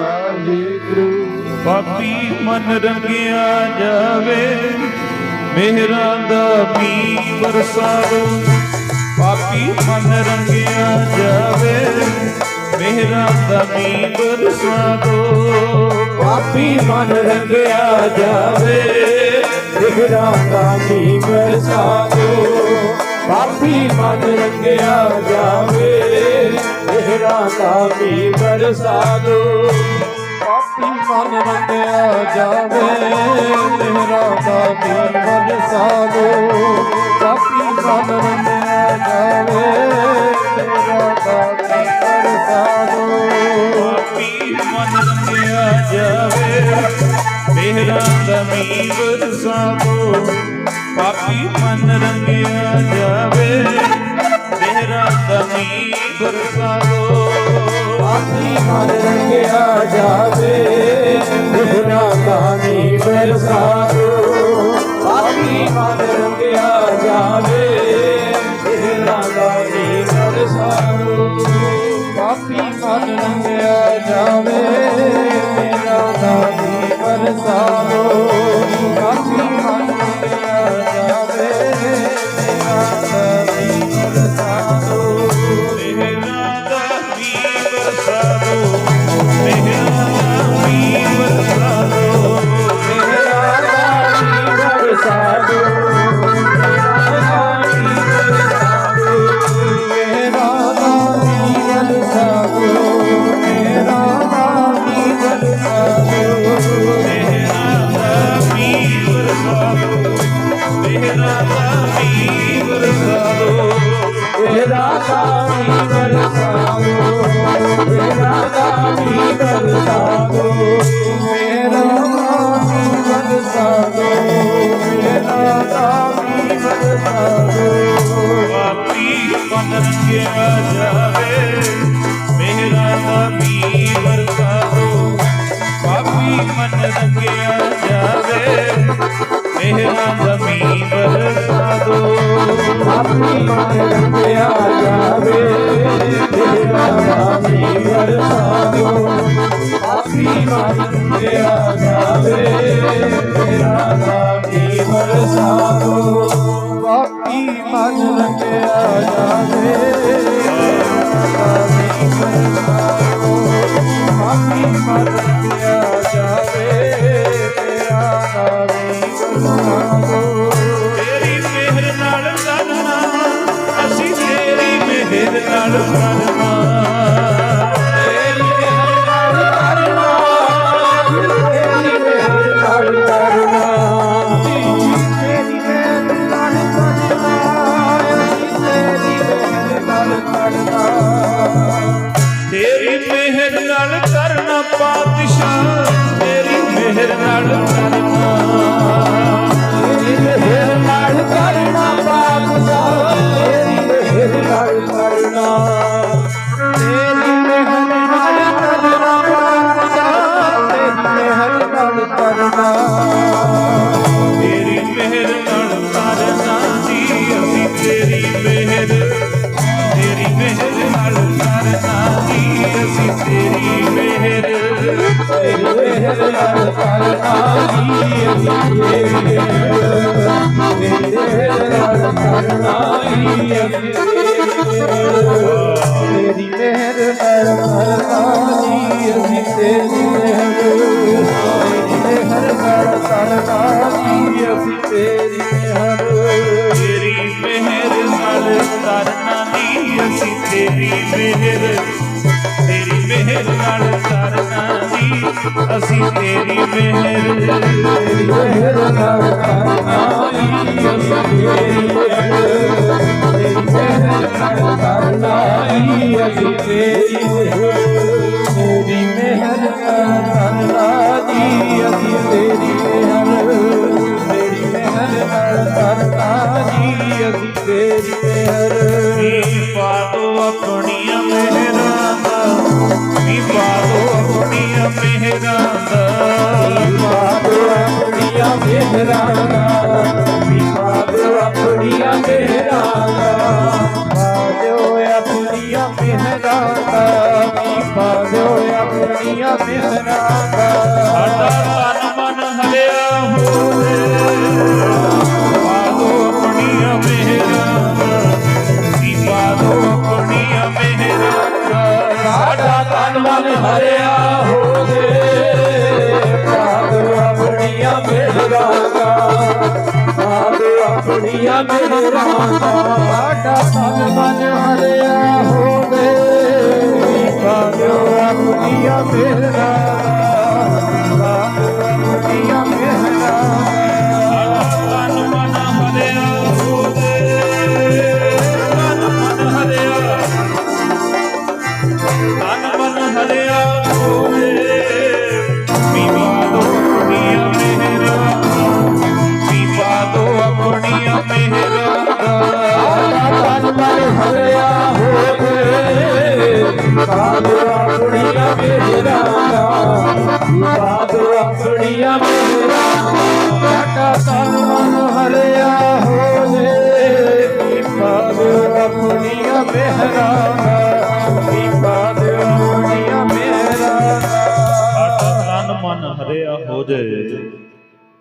ਵਾਹਿਗੁਰੂ। ਪਾਪੀ ਮਨ ਰੰਗਿਆ ਜਾਵੇ ਮਿਹਰਾਂ ਦਾ ਮੀ ਬਰਸਾਵੋ ਪਾਪੀ ਮਨ ਰੰਗਿਆ ਜਾਵੇ ਮਿਹਰਾਂ ਦਾ ਮੀ ਬਰਸਾਵੋ ਪਾਪੀ ਮਨ ਰੰਗਿਆ ਜਾਵੇ ਬਿਗੜਾ ਦਾ ਮੀਂਹ ਬਰਸਾ ਦੋ ਪਾਪੀ ਮਨ ਰੰਗਿਆ ਜਾਵੇ। ਮੇਰਾ ਕਾਫੀ ਬਰਸਾ ਦੋ। ਮਨ ਵੰਡਿਆ ਜਾਵੇ ਮੇਰਾ ਕਾਫੀ ਬਰਸਾ ਦੋ। ਪਾਪੀ ਮਨ ਵੰਡਿਆ ਜਾਵੇ ਮੇਰਾ ਕਾਫੀ ਬਰਸਾ ਦੋ। ਮਨ ਵੰਡਿਆ ਜਾਵੇ ਮੇਰਾ ਕਾਫੀ ਬਰਸਾ ਦੋ ਮਨ ਰੰਗਿਆ ਜਾਵੇ Papi ਮਨ ਕਿਆ ਜਾਵੇ। ਮੇਰਾ ਨਬੀ ਵਰਗਾ ਹੋ। ਪਾਪੀ ਮਨ ਕਿਆ ਜਾਵੇ। ਮੇਰਾ ਨਬੀ ਵਰਗਾ ਦੋ ਪਾਪੀ ਮਨ ਕਿਆ ਜਾਵੇ। ਮੇਰਾ ਨਬੀ ਵਰਗਾ ਦੋ ਪਾਪੀ ਮਨ ਕਿਆ ਜਾਵੇ। ਮੇਰਾ ਨਬੀ ਵਰਗਾ ਦੋ ਅੱਜ ਲੰਘਿਆ ਜਾਵੇ। ਆਵੇ ਸਰਦਾਰੋ ਮਾਫੀ ਮਰ ਗਿਆ ਜਾਵੇ, ਤੇਰਾ ਨਾਮੀ ਸਰਦਾਰੋ ਤੇਰੀ ਮਿਹਰ ਨਾਲ ਸਰਨਾ ਅਸੀਂ ਤੇਰੀ ਮਿਹਰ ਨਾਲ ਸਰਨਾ ਨਾਲ ਕਰਨਾ ਪਾਤਸ਼ਾਹ, ਤੇਰੀ ਮਿਹਰ ਨਾਲ ਕਰਨਾ। ਤੇਰੀ ਮਿਹਰ ਨਾਲ ਕਰਨਾ ਬਾਦਸ਼ਾਹ ਤੇਰੀ ਮਿਹਰ ਨਾਲ ਕਰਨਾ। ਕਰਨਾ। ਤੇਰੀ ਮਿਹਰ ਨਾਲ ਕਰਨਾ ਜੀ ਅਸੀਂ ਤੇਰੀ ਮਿਹਰ ਮਿਹਰ ਨਾਲ ਆਪਣੀਆਂ ਮਿਹਨਾਂ ਦਾ ਪਾ ਦਿਓ ਆਪਣੀਆਂ ਮਿਹਨਾਂ ਦਾ ਸਾਡਾ ਦੁਨੀਆ ਮੇਰੇ ਰਾਮ ਸਾਡਾ ਤਨ ਮਨ ਹਰਿਆ ਹੋਵੇ। ਕਾਲਿਓ ਆ ਦੁਨੀਆ ਮੇਰਾ Valeu.